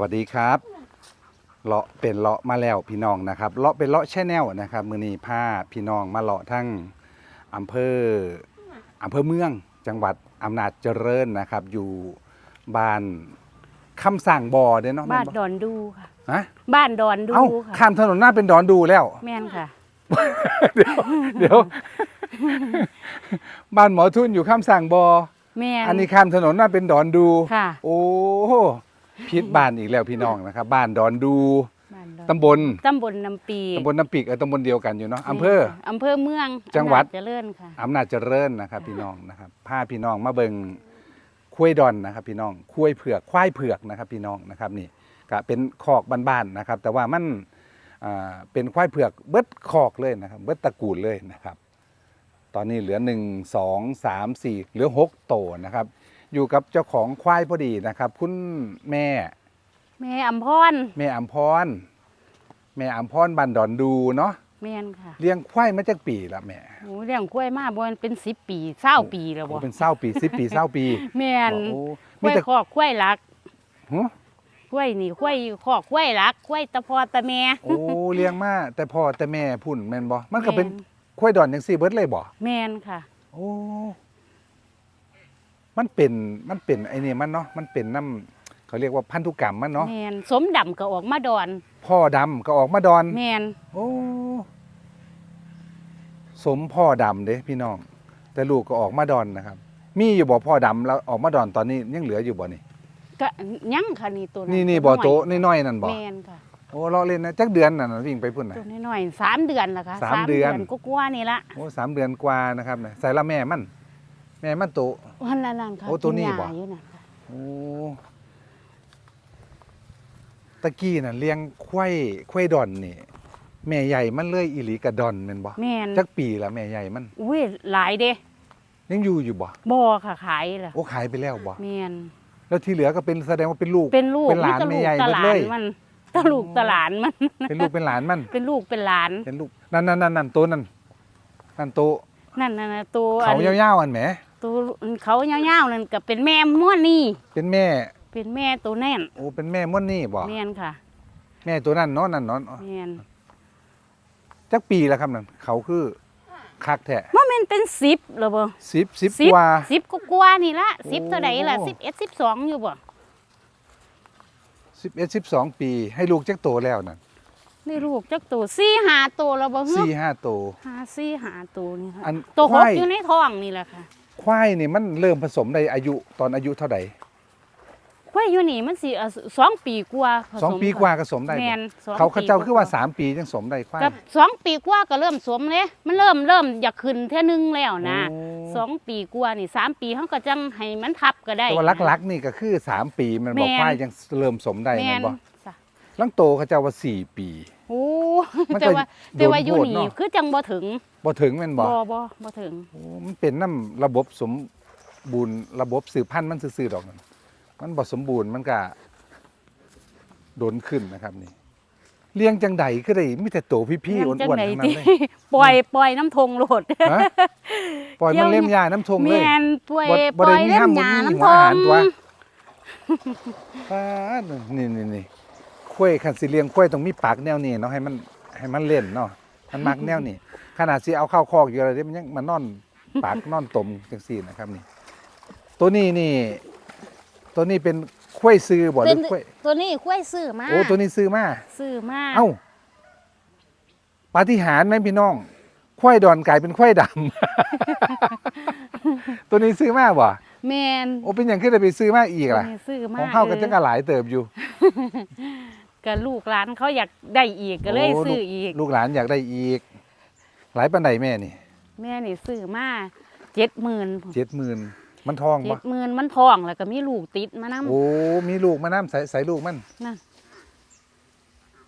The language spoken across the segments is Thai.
วัสดีครับเลาะเป็นเลาะมาแล้วพี่น้องนะครับเลาะเป็นเลาะแช่แนวนะครับ มือนี้พาพี่น้องมาเลาะทั้งอำเภออำเภอเมืองจังหวัดอำนาจเจริญนะครับ อยู่บ้านคำสั่งบ่อเด้เนาะบ้านแม่ดอนดูค่ะฮะบ้านดอนดูเอ้าค่ะข้ามถนนหน้าเป็นดอนดูแล้ว แม่นค่ะ เดี๋ยวเดี๋ยวบ้านหมอทุนอยู่ข้ามสั่งบ่อแม่นอันนี้ข้ามถนนหน้าเป็นดอนดู ค่ะ โอ้ พิษบ้านอีกแล้วพี่น้องนะครับ บ้านดอนดูบ้านดอนตำบลตำบลน้ำปีตำบลน้ำปีกเออตำบลเดียวกันอยู่เนาะอำเภอ อำเภอเมืองจังหวัด อำนาจเจริญค่ะ อำนาจเจริญนะครับ พี่น้องนะครับพาพี่น้องมาเบิงคุ้ยดอนนะครับ พี่น้องคุ้ยเผือกควายเผือกนะครับ พี่น้องนะครับนี่ก็เป็นคอกบ้านๆนะครับ แต่ว่ามันอ่าเป็นควายเผือกเบิดคอกเลยนะครับ เบิดตระกูลเลยนะครับ ตอนนี้เหลือหนึ่งสองสามสี่เหลือหกโตวนะครับ อยู่กับเจ้าของควายพอดีนะครับ คุณแม่ แม่อำพรแม่อัมพรแม่อัมพรบันดอนดูเนาะแม่นค่ะเลี้ยงควายมาจากปีละแม่โอ้เลี้ยงกล้วยมาบ่มันเป็น10ปี20ปีแล้วโอ้บ่เป็นเศร้าปีสิบปีเศร้าปี แม่นโอ้กมีล้วยแต่คอกกล้วยหลักหึกล้วยนี่กล้วยคอกกล้วยหลักกล้วยตะพอตะแม่โอ้เลี้ยงมาแต่พ่อแต่แม่พุ่นแม่นบ่มันก็เป็นแม่ควายดอนจังซี่เบิดเลยบ่แม่นค่ะ โอ้ มันเป็นมันเป็นไอ้นี่มันเนาะมันเป็นน้ำเขาเรียกว่าพันธุกรรมมันเนาะแม่นสมดำก็ออกมาดอน พ่อดำก็ออกมาดอน แม่นโอ้สมพ่อดำเด้พี่น้อง แต่ลูกก็ออกมาดอนนะครับ มีอยู่บ่พ่อดำแล้วออกมาดอนตอนนี้ยังเหลืออยู่บ่นี่ก็ยังค่ะนี่ตัวนี่นี่ตับ่วโตะน้อยๆนั่นบ่แม่นค่ะ โอ้เราะเล่นนะจักเดือนน่ะนะวิ่งไปพุ่นน่ะ ตัวน้อยๆสามเดือนละค่ะสามเดือน ก็กว่าๆนี่ละโอ้สามเดือนกว่านะครับเนี่ยใส่ละแม่มัน แม่มันโตะวันละนั่นค่ะโอ้ตัวนี้กิยาบ่อยู่น่ะค่ะโอ้ตะกี้น่ะเลี้ยงควายควายดอนนี่ แม่ใหญ่มันเลยอีหลีกระดอนแม่นบ่แม่นจักปีละแม่ใหญ่มัน อุ้ยหลายเด้ยังอยู่อยู่บ่บ่ค่ะขายล่ะโอ้ขายไปแล้วบ่แม่นแล้วที่เหลือก็เป็นแสดงว่าเป็นลูก เป็นลูกเป็นหลานตะแม่ลูกใหญ่ตะหมดหลาเลนยมันตะลูกตะหลานมัน เป็นลูกเป็นหลานมัน เป็นลูกเป็นหลาน เป็นลูกนั่นนั่นนั่นนั่นตัวนั่นนั่นตัวนั่นน่ะนะตัวอัเขานยาวๆอันแหม ตัวเขายาวๆนั่นก็เป็นแม่ม้วนนี่ เป็นแม่ เป็นแม่ตัวแน่นโอ้เป็นแม่ม่วนนี่บ่แม่นค่ะ แม่ตัวนั่นเนาะนั่นเนาะแม่นจักปีแล้วครับนั่นเขาคือคักแท้ว่ามันเป็น10แล้วบ่สิบสิบสิบกว่าสิบก็กว่านี่ละสิบโอ้เท่าไหร่ล่ะสิบเอ็ดสิบสองอยู่บ่สิบเอ็ดสิบสองปี ให้ลูกจักโตแล้วนั่นนี่ลูกจักตัวสี่หาตัวแล้วบ่ฮึสี่ห้าโตหาสี่หาตัวนี่ค่ะอันตัวหคกวายอยู่ในท้องนี่แหละค่ะ ควายนี่มันเริ่มผสมในอายุตอนอายุเท่าไหร่ควายอยู่นี่มันสิอะสองปีกว่าผสองมปีกว่าก็สมได้แมบ่นสองเขาเขาเจ้าปีคือว่าสามปียังสมได้ควายกับสองปีกว่าก็เริ่มสวมเลยมันเริ่มเริ่มอยากขึ้นเท่านึงแล้วนะโอ้สองปีกว่านี่สามปีเขาก็จังให้มันทับก็ได้ แต่ว่าลักๆนี่ก็คือสามปีมันบอกแม่น ควายยังเริ่มสมได้แมแม่นนบ่จ้ะลังโตเขาเจ้าว่าสี่ปี โอ้มันก็แต่ว่าแต่ว่าอยู่โดนโทษนี่เนาะคือจังบ่ถึงบ่ถึงแม่นบ่บ่บ่บ่ถึง โอ้มันเป็นน้ำระบบสมบูรณ์ระบบสืบพันธุ์มันซื่อๆดอกนั่นมันบ่สมบูรณ์มันก็โดนขึ้นนะครับนี่เลี้ยงจังใดคือได้มีแต่โตพี่ๆอ้จังวนไหนๆทั้งนั้นที่เลย ปล่อยปล่อยน้ำทงโหลด ฮะปล่อยมันเล่มยาน้ำทงแมเลยนปล่อยบ่ปบ่ล่ได้อยมีเล่ห้ามมบ่ยามีน้ำหัวทอางหารตัว ป้าดนี่นี่นี่ ข้วยคันสิเลี้ยงข้วยต้องมีปากแนวนี้เนาะให้มันให้มันเล่นเนาะมันมักแนวนี้ขนาดสิเอาเข้าคอกอยู่อะไรเด้มันยังมันนอนปากนอนตมจังซี่นะครับนี่ ตัวนี้นี่ ตัวนี้เป็นข้วยซื้อบ่หเป็รืนอข้วยตัวนี้คุ้ยซื้อมาโอ้ตัวนี้ซื้อมาซื้อมาเอ้าปาฏิหาริย์ไหมพี่น้องข้วยดอนกลายเป็นข้วยดำ ตัวนี้ซื้อมาบ่แมนโอ้เป็นอย่างขึ้นได้ไปซื้อมาอีกตัวล่ะนี้ซื้อมาของเข้ากันจังกะหลายเติบอยู่ กับลูกหลานเขาอยากได้อีกก็เลยโซื้ออีก ลูกหลานอยากได้อีก หลายปันใดแม่นี่ แม่นี่ซื้อมาเจ็ดหมื่นเจ็ดหมื่นมันทองเจ็ปะดหมื่นมันทองแล้วก็มีลูกติดมานํโอ้มีลูกมาน้ำใส่ใส่ลูกมันนั่น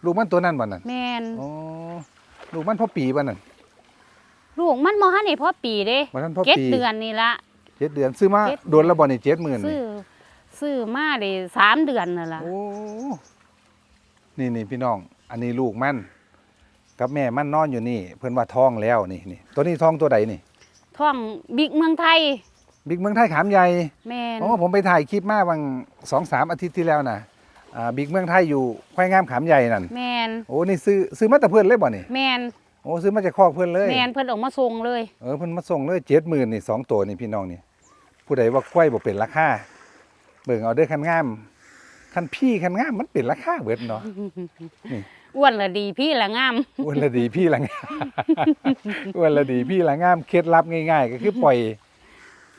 ลูกมันตัวนั้นบ่นั่นแมนอ๋อลูกมันพ่อปีบ่นั่นลูกมันมอฮันนี่พอปีเด้บ่ทันพ่อเจ็ดปีเดือนนี่ละเจ็ดเดือนซื้อมาเจ็ดโดนและบ่นี่เจ็ดหมื่นซื้อซื้อมาได้สามเดือนนั่นล่ะโอ้ นี่นี่พี่น้อง อันนี้ลูกมันกับแม่มันนอนอยู่นี่ เพิ่นว่าท้องแล้วนี่นี่ตัวนี้ท้องตัวใดนี่ท่องบิ๊กเมืองไทย บิ๊กเมืองไทยขามใหญ่แมนอ๋อผมไปถ่ายคลิปมาบางสองสามอาทิตย์ที่แล้วนะอ่าบิ๊กเมืองไทยอยู่ควายงามขามใหญ่นั่นแมนโอ้นี่ซื้อซื้อมาแต่เพื่อนเลยบ่นี่แมนโอ้ซื้อมาจากคอกเพื่อนเลยแมนเพิ่นเออกมาส่งเลยเออเพิ่นมาส่งเลยเจ็ดหมื่นนี่สองตัวนี่พี่น้องนี่ผู้ใดว่าควายบ่เป็นราคาเบิ่งเอาเด้อคันงาม คันพี่คันงามมันเป็นราคาเบิดเนาะอ้วนละดีพี่ละงามอ้วนละดีพี่ละงามอ้วนละดีพี่ละงามเคล็ดลับง่าย ๆ ก็คือปล่อย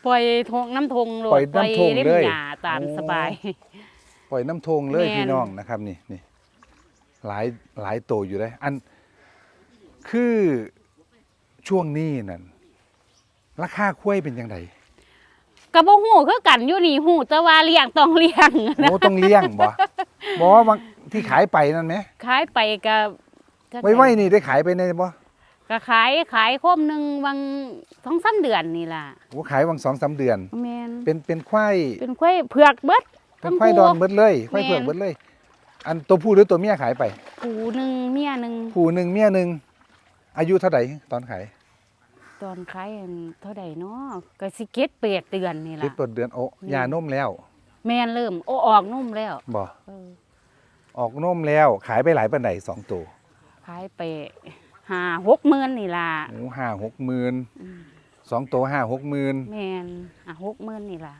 ปล่อยทงน้ำทงโหลดปล่อยน้ำทงเล่นเลยหญ้าตามโอ้สบาย ปล่อยน้ำทงเลยแม่นพี่น้องนะครับนี่นี่หลายหลายโตวอยู่เลยอันคือช่วงนี้นั่นราคาควายเป็นยังไง ก็บ่ฮู้คือกันอยู่นี่ฮู้แต่ว่าเลี้ยงต้องเลี้ยงโอ้ต้องเลี้ยงบ่ บ่ว่าบางที่ขายไปนั่นไหมขายไปก็ก็ไว้ไว้นี่ได้ขายไปในบ่ก็ขายขายโคมหนึงวัง2-3เดือนนี่ล่ะโอ้ขายวังสองสามเดือน แม่นเป็นเป็นควายเป็นควายเผือกเบิด เป็นควายดอนเบิดเลยควายแม่นเผือกเบิดเลย อันตัวผู้หรือตัวเมียขายไป ผูหนึงเมียหนึงผู้หนึ่งเมียหนึ่งอายุเท่าไหร่ตอนขาย ตอนขายอันเท่าใดเนาะก็สิเก็ดเปียดเดือนนี่คิดล่ะเปิดเดือนโอ้อืมยานมแล้วแม่นเริ่มโอออกนุ่มแล้วบ่เออออกนมแล้วขายไปหลายปันไดสองตัวขายไปห้าหกหมื่นนี่ล่ะโอ้ห้าหกหมื่นอืมสองตัวห้าหกหมื่นแม่นอะหกหมื่นนี่ล่ะ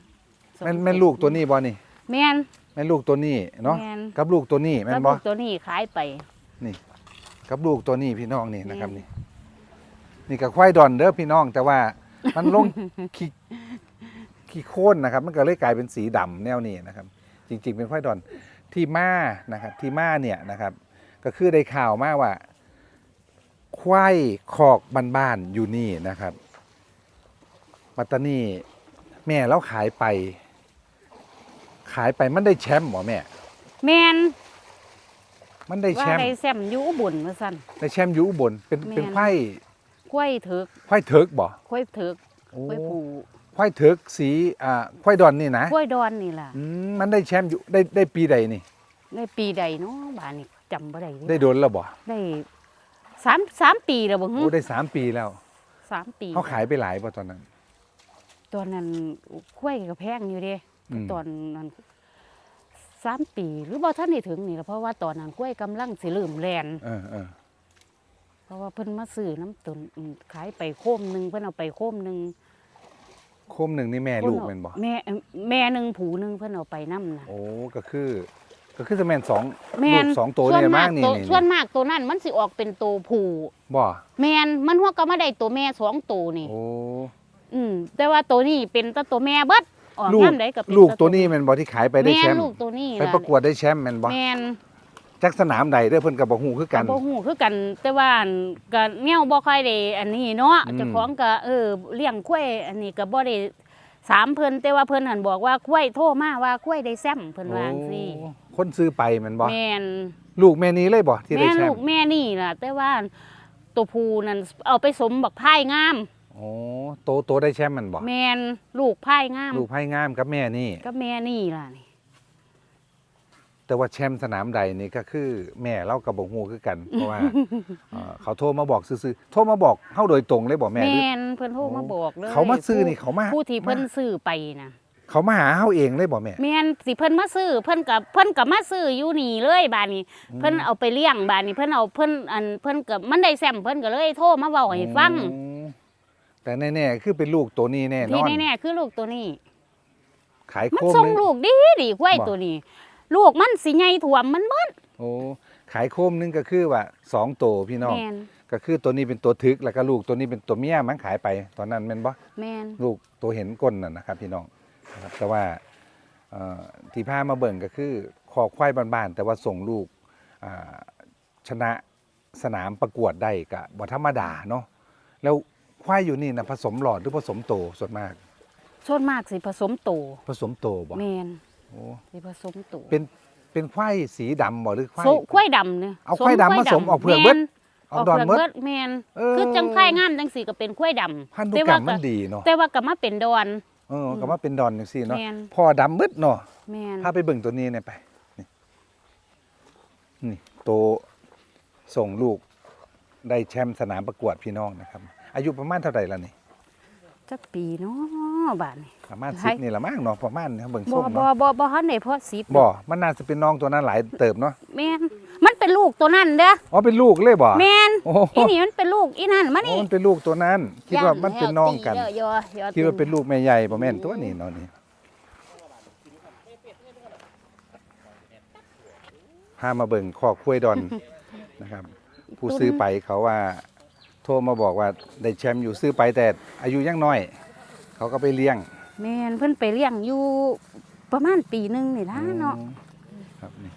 สองแม่นแม่นลูกตัวนี้บ่นี่แม่น แม่นลูกตัวนี้เนาะแม่น กับลูกตัวนี้แม่แล้วนบ่ ลูกตัวนี้ขายไป กับลูกตัวนี้พี่น้องนี่นะครับแม่น นี่นี่กับควายดอนเด้อพี่น้อง แต่ว่ามันลงขี้ขี้โค่นนะครับ มันก็เลยกลายเป็นสีดำแนวนี้นะครับ จริง ๆ เป็นควายดอนที่มานะครับที่มาเนี่ยนะครับ ก็คือได้ข่าวมาว่าควายคอกบ้านๆอยู่นี่นะครับปัตตานีแม่แล้วขายไป ขายไปมันได้แชมป์เหรอแม่ แม่นมันได้แชว่ามป์ได้แซมอยู่อุบุญว่าซั่นได้แชมป์อยู่อุบนเป็นแม่นเป็นควาย ควายเถิกควายเถิกบ่ควายเถิกโอ้ควายผูควายเถิกสีอ่าควายดอนนี่นะควายดอนนี่ล่ะอืมมันได้แชมป์อยู่ได้ได้ปีใดนี่ ได้ปีใดเนาะบานนี่จำบ่ได้ได้โดนแล้วบ่ได้สามสามปีแล้วบ่ฮึโอ้ได้สามปีแล้วสามปีเขาขายไปหลายป่ะตอนนั้นตอนนั้นควายก็แพงอยู่เด้อืมตอนนั้นสามปี หรือบ่ท่านได้ถึงนี่ล่ะเพราะว่าตอนนั้นกล้วยกำลังสิเริ่มแลนเออเออเพ ราะว่าเพิ่นมาซื้อน้ำตุนอืมขายไปโคมหนึงเพิ่นเอาไปโคมหนึงโคมหนึ่งนี่แม่ลูกแมันบ่แม่แม่หนึงผูหนึงเพิ่นเอาไปนำน่ะ โอ้ก็คือ ก็คือจะแม่นสองแม่ลูน กสองตัวส่วนเนี่ยมามากกนี่ตัวนี่ส่วนมากตัวนั้นมันสิออกเป็นตัวผูบ่แม่นมันหัวก็มาได้ตัวแม่สองตัวนี่ โอ้อืมแต่ว่าตัวนี้เป็นแตตัวแม่เบิดออกลูกยามใดก็เป็นลูกตัวนี้แมันบ่ที่ขายไปได้แม่แชนมป์ลูกตัวนี้ไปประกวดได้แชมป์แมันบ่ แม่น จักสนามใดเด้อเพิ่นก็บ่ฮู้คือกันก็บ่ฮู้คือกัน แต่ว่าอั่นก็แนวบ่ค่อยได้อันนี้เนาะอืม เจ้าของก็เออเลี้ยงควายอันนี้ก็บ่ได้สามเพิ่นแต่ว่าเพิ่นหันบอกว่าควายโทรมาว่าควายได้แซมเพิ่นว่าจังซี่โอ้คนซื้อไปแมันบ่แม่น ลูกแม่นี้เลยบ่ที่ได้แม่แชลูมกป์แม่นี่ล่ะ แต่ว่าตัวผู้นั่นเอาไปสมบักพายงาม โอ้โตโตได้แชมป์แมันบ่แม่นลูกพายงาม ลูกไพ่งามกับแม่นี่ ก็แม่นี่ล่ะนี่ แต่ว่าแชมป์สนามใดนี่ก็คือแม่เล่ากับบ่ฮู้คือกัน เพราะว่าเอ่อเขาโทรมาบอกซื่อๆโทรมาบอกเฮาโดยตรงเลยบ่แม่หรือแม่นเพิ่นโทรมาบอกเลยเขามาซื้อผู้นี่เขามา ผู้ที่เพิ่นมาซื้อไปน่ะเขามาหาเฮาเองเลยบ่แม่ แม่นสิเพิ่นมาซื้อเพิ่นกับเพิ่นกับมาซื้ออยู่นี่เลยบาดนี้ เพิ่นเอาไปเลี้ยงบาดนี้เพิ่นเอาเพิ่นอันเพิ่นกับมันได้แซมเพิ่นก็เลยโทรมาเว้าให้ฟังอืมแต่แน่ๆคือเป็นลูกตัวนี้แน่นที่อนแน่ๆคือลูกตัวนี้ ขายมันโคมส่งหนึงลูกดีดีควายบ่ตัวนี้ ลูกมันสิใหญ่ถ่วมมันหมดโอ้ขายโคมหนึงก็คือว่าสองตัวพี่น้อง แม่นก็คือตัวนี้เป็นตัวทึกแล้วก็ลูกตัวนี้เป็นตัวเมียมันขายไป ตอนนั้นแม่นบ่แม่นลูกตัวเห็นก้นน่ะนะครับพี่น้องนะครับแต่ว่าเอ่อที่พามาเบิ่งก็คือคอควายบ้านๆแต่ว่าส่งลูกอ่าชนะสนามประกวดได้ก็บ่ธรรมดาเนาะแล้วควายอยู่นี่นะผสมหลอดหรือผสมโตส่วนมาก ส่วนมากสิผสมโตผสมโตบ่แม่น โอ้สิผสมโตเป็นเป็นควายสีดำบ่หรือควายโซควายดำเนี่ยเอาควายดำมาสมออกเผือกเบิดแม่นออกดอนเผืเบิดเบิดแม่นเออ คือจังควายงามจังสีก็เป็นควายดำพันธุแต่กรว่ารมมันดีเนาะแต่ว่าก็มาเป็นดอน เออก็มาเป็นดอนจังซี่เนาะแม่น พ่อดำมืดเนาะแม่นพาไปเบิ่งตัวนี้หน่อยไปนี่นี่โตส่งลูกได้แชมป์สนามประกวดพี่น้องนะครับ อายุประมาณเท่าไหร่แล้วนี่ จักปีเนาะ บาดนี้ประมาณใช่10นี่ละมั้งเนาะประมาณนี้เบิ่งบ่ส้มบ่เนาะบ่บ่ทันได้พอสิบบ่มันน่าจะเป็นน้องตัวนั้นหลายเติบเนาะแม่นมันเป็นลูกตัวนั้นเด้ออ๋อเป็นลูกเลยบ่แม่นโอ้โหอีนี่มันเป็นลูกอีนั่นมาโอ้นี่มันเป็นลูกตัวนั้น คิดว่ามันเป็นน้องกัน ย่าตีย่าคิดว่าเป็นลูกแม่ใหญ่บ่แม่นตัวนี้เนาะนี่พามาเบิ่งคอกคุ้วยดอนนะครับ ผู้ซื้อไปเขาว่า โทรมาบอกว่าได้แชมป์อยู่ซื้อไปแต่อายุยังน้อย เขาก็ไปเลี้ยงแม่นเพิ่นไปเลี้ยงอยู่ประมาณปีหนึงนี่ล่ะเนาะ อืมครับนี่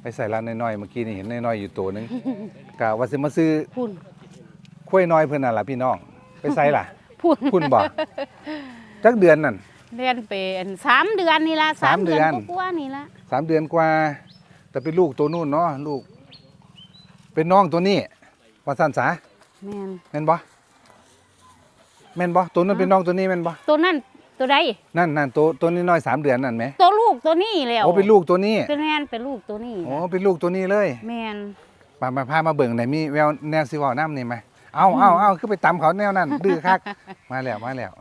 ไปใส่ร้านน้อยๆเมื่อกี้นี่เห็นน้อยๆอยู่ตัวหนึง กะว่าสิมาซื้อพุ่นคุ้วยน้อยเพิ่นน่ะล่ะพี่น้อง ไปใส่ล่ะ พุ่นพุ่นบ่จักเดือนนั่น เรียนเป็นสามเดือนนี่ละสามเดือน กว่าๆนี่ละสามเดือนกว่า แต่เป็นลูกตัวนู่นเนาะลูก เป็นน้องตัวนี้ว่าสันสาแม่นแม่นบ่ แม่นบ่ตัวนั้นเป็นน้องตัวนี้แม่นบ่ตัวนั้นตัวใดนั่นนั่นตัวตัวนี้น้อยสามเดือนนั่นไหมตัวลูกตัวนี้แล้วโอ้เป็นลูกตัวนี้เป็นแม่นเป็นลูกตัวนี้โอ้เป็นลูกตัวนี้เลยแม่นมามาพามาเบิ่งไหนอยมีแววแนวสิเว้าน้ำนี่ไหมเอาเอาเอาคือไปตำเขาแนวนั้นดื้อคักมาแล้วมาแล้ว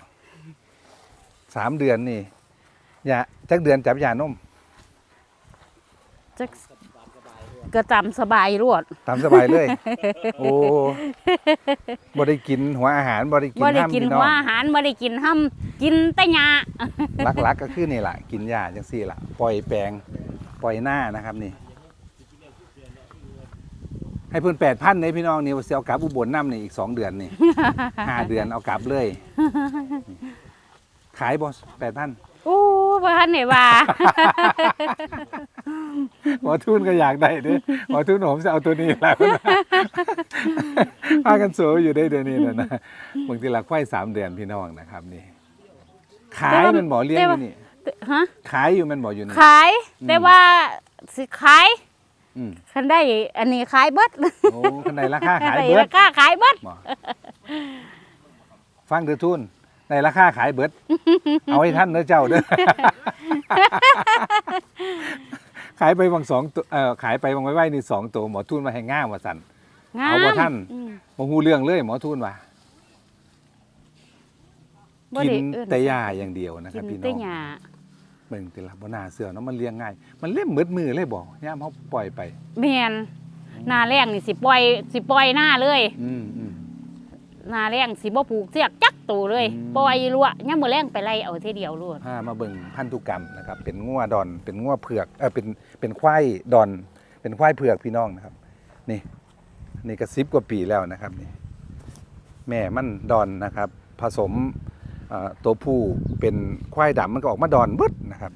สามเดือนนี่อย่าจักเดือนจับยานมจัก กระจำสบายรวด ตามสบายเลย โอ้บ่ได้กินหัวอาหารบ่ได้กินบ่ได้ห้ามกินพี่น้หัอวงอาหารบ่ได้กินห้ำกินแต่หญ้าหลักๆก็คือนี่แหละกินหญ้าจังซี่ล่ะปล่อยแปลงปล่อยหน้านะครับนี่ ให้เพิ่นแปดพันในพี่น้องนี่ว่าสิเอากลับอุบลน้ำนี่อีกสองเดือนนี่ ห้าเดือนเอากลับเลย ขายบ่แปดพันโอ้บ่ทันได้ว่า หมอทุนก็อยากได้เด้อหมอทุนผมจะเอาตัวนี้แหล้วพากันโสอยู่ได้เดือนนี้นะนะบางทีละควายสามเดือนพี่น้องนะครับนี่ ขายมันบ่เลี้ยงอยู่นี่ฮะขายอยู่มันบ่อยู่นี่ ขายอืมแต่ว่าสิขายอืมคันได้ อันนี้ขายเบิดโอ้คันใดราคาขายได้เบิดราคาขายเบิดบ่ฟังเดือทุน ในราคาขายเบิด เอาให้ท่านเด้อเจ้าเด้อขายไปบางสองตัวเอ่อขายไปบางไว้ไว้นี่สองตัวหมอทุนมาให้ง่ามว่าสั่นงามเอาบ่ทันอืมบ่ฮู้เรื่องเลยหมอทุนว่าบ่กินได้เอิ้นแต่หญ้าอย่างเดียวนะคกิรับนพี่น้แต่องหญ้าเบิ่งติละบ่น่าเชื่อเนาะมันเลี้ยงง่าย มันเล่มมืดมือเลยบ่ยามเฮาปล่อยไป แม่นหน้าแรงนี่สิปล่อยสิปล่อยหน้าเลย อืมอืมห น้าแรงสิบ่ผูกเสียกจักตัวเลย อืม ปล่อยรั่วยามมื้อแรงไปไล่เอาทีเดียวรวดพามาเบิ่งพันธุกรรมนะครับ เป็นงัวดอน เป็นงัวเผือก เออเป็น เป็นควายดอน เป็นควายเผือกพี่น้องนะครับ นี่ นี่ก็10กว่าปีแล้วนะครับนี่ แม่มันดอนนะครับ ผสมเอ่อตัวผู้เป็นควายดำมันก็ออกมาดอนเบิดนะครับ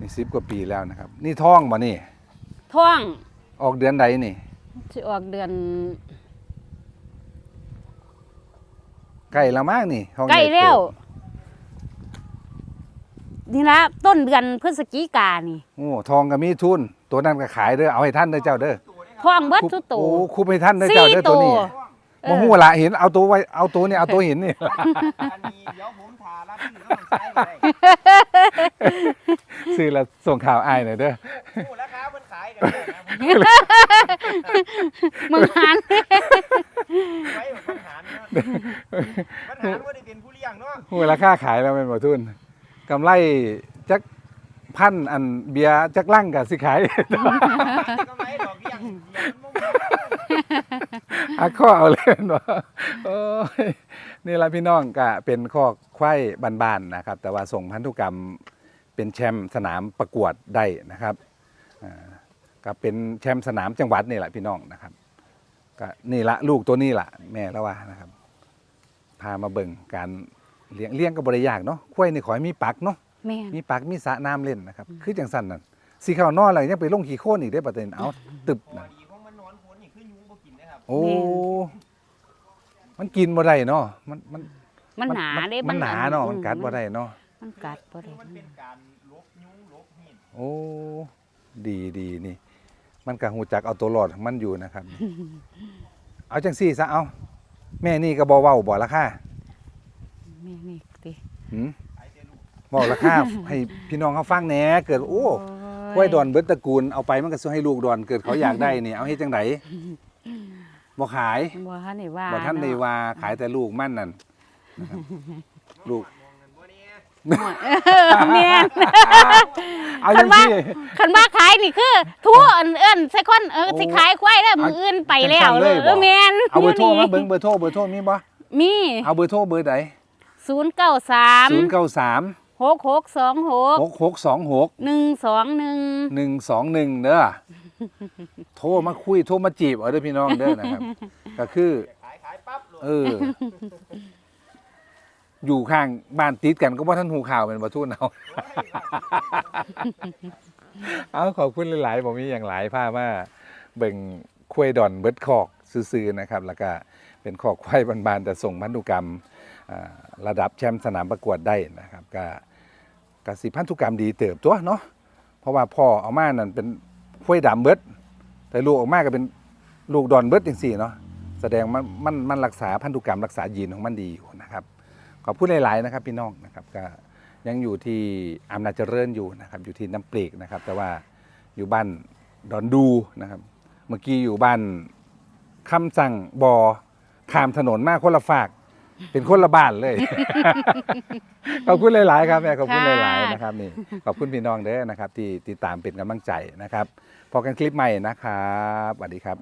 นี่10กว่าปีแล้วนะครับ นี่ท้องบ่นี่ท้องออกเดือนใดนี่ สิออกเดือน ใกล้แล้วมากนี่ท้องใกล้ญ่เติบแล้วนี่ละต้นเดือนพฤศจิกานี่โอ้ทองก็มีทุน ตัวนั้นก็ขายเด้อเอาให้ท่านเด้อเจ้าเด้อท้องเบิดทุกตัว โอ้คุบให้ท่านเด้อเจ้าเด้อตัวนี้เอบ่อฮู้ละเห็นเอาตัวไว้เอาตัวนี่เอาตัวเห็นนี่ อันนี้เดี๋ยวผมทารับที่เขาใช้เลยซื้อแล้วส่งข่าวอ้ายหน่อยเด้อ พูดแล้วครับมัน ขายกันเลยนะมึงหันไว้ปัญหาเนาะปัญหาว่าได้เป็นผู้เลี้ยงเนาะฮู้ราคาขายแล้วแม่นบ่ทุนกำไรจักพันอันเบียร์จักลังก็สิขายก็ไม่ดอกเลี้ยงเลี้ยงมันบ่อาข้อเอาเลยเนาะโอ้ยนี่ละพี่น้องก็เป็นข้อควายบานๆนะครับ แต่ว่าส่งพันธุกรรมเป็นแชมป์สนามประกวดได้นะครับอ่า ก็เป็นแชมป์สนามจังหวัดนี่แหละพี่น้องนะครับก็นี่ละลูกตัวนี้ละแม่แล้วว่านะครับ พามาเบิ่งการเลี้ยงเลี้ยงก็บริยากเนาะควายนี่ขอให้มีปักเนาะแม่นมีปักมีสระน้ำเล่นนะครับ คือจังสั่นนั่นสีขาวนอนอะไรยังไปลงขี้โคลนอีกได้อประเด็นเอาตึบข้อนั่นดีของมันนอนฝนนี่คือยุงบ่กินนะครับ โอ้มันกินบ่ได้เนาะมันมันมันหนาเด้มันหนาเนาะอืมันกัดบ่ได้เนาะมันกัดบ่ได้มันเป็นการลบยุงลบหินโอ้ดีดีนี่ มันก็หูจักเอาตัวรอดของมันอยู่นะครับ เอาจังซี่ซะเอาแม่นี่ก็บ่เว้าบ่ราคาแม่นี่ติหืมขายแต่ลูกเว้าราคาให้พี่น้องเขาฟังแหน่เกิดโอ้กล้วยดอนเบิดตระกูลเอาไปมันก็สิให้ลูกดอนเกิดเขาอยากได้นี่เอาเฮ็ดจังไดบ่ขายบ่ทันได้ว่าบ่ท่านได้เะว่าขายแต่ลูกมันนั่นนะครับลูก บแม่นเอาจังซี่คันว่าขายนี่คือทั่วอันเอิ้นใส่คนเออสิขายควายแล้วมืออื่นไปแล้วจังซั่นเลยเออบ่แม่นเอาเบอร์โทรมายู่เบิ่งเบอร์โทรเบอร์โทรมีบ่มี เอาเบอร์โทรเบอร์ใดศูนย์เก้าสาม093 หกหกสองหก6626 หนึ่งสองหนึ่งหนึ่งสองหนึ่งเด้อ โทรมาคุย โทรมาจีบเอาเด้อพี่น้องเด้อนะครับ ก็คือขายขายปั๊บเลยเออ อยู่ข้างบ้านติดกันก็ว่าท่านหูข่าวเป็นบทุนเอา เอาขอบคุณหลายๆผมมีอย่างหลายผ้ามาเบ่งควยดอนเบิดคอกซื่อๆนะครับ แล้วก็เป็นคอกควายบานๆแต่ส่งพันธุกรรมระดับแชมป์สนามประกวดได้นะครับก็กสิพันธุกรรมดีเติบตัวเนาะเพราะว่าพ่อเอามานั่นเป็นควยดำเบิด แต่ลูกออกมาก็เป็นลูกดอนเบิดจังซี่เนาะแสดงมันมันมันรักษาพันธุกรรมรักษายีนของมันดีอยู่นะครับ ขอพูดหลายๆนะครับพี่น้องนะครับก็ยังอยู่ที่อำนาจเจริญอยู่นะครับอยู่ที่น้ำเปรกนะครับ แต่ว่าอยู่บ้านดอนดูนะครับ เมื่อกี้อยู่บ้านคำสั่งบอข้ามถนนมากคนละฝาก เป็นคนละบ้านเลย ขอบคุณหลาย ๆ ครับแม่ขอบคุณหลาย ๆ นะครับนี่ขอบคุณพี่น้องเด้อนะครับ ที่ติดตามเป็นกำลังใจนะครับพอกันคลิปใหม่นะครับสวัสดีครับ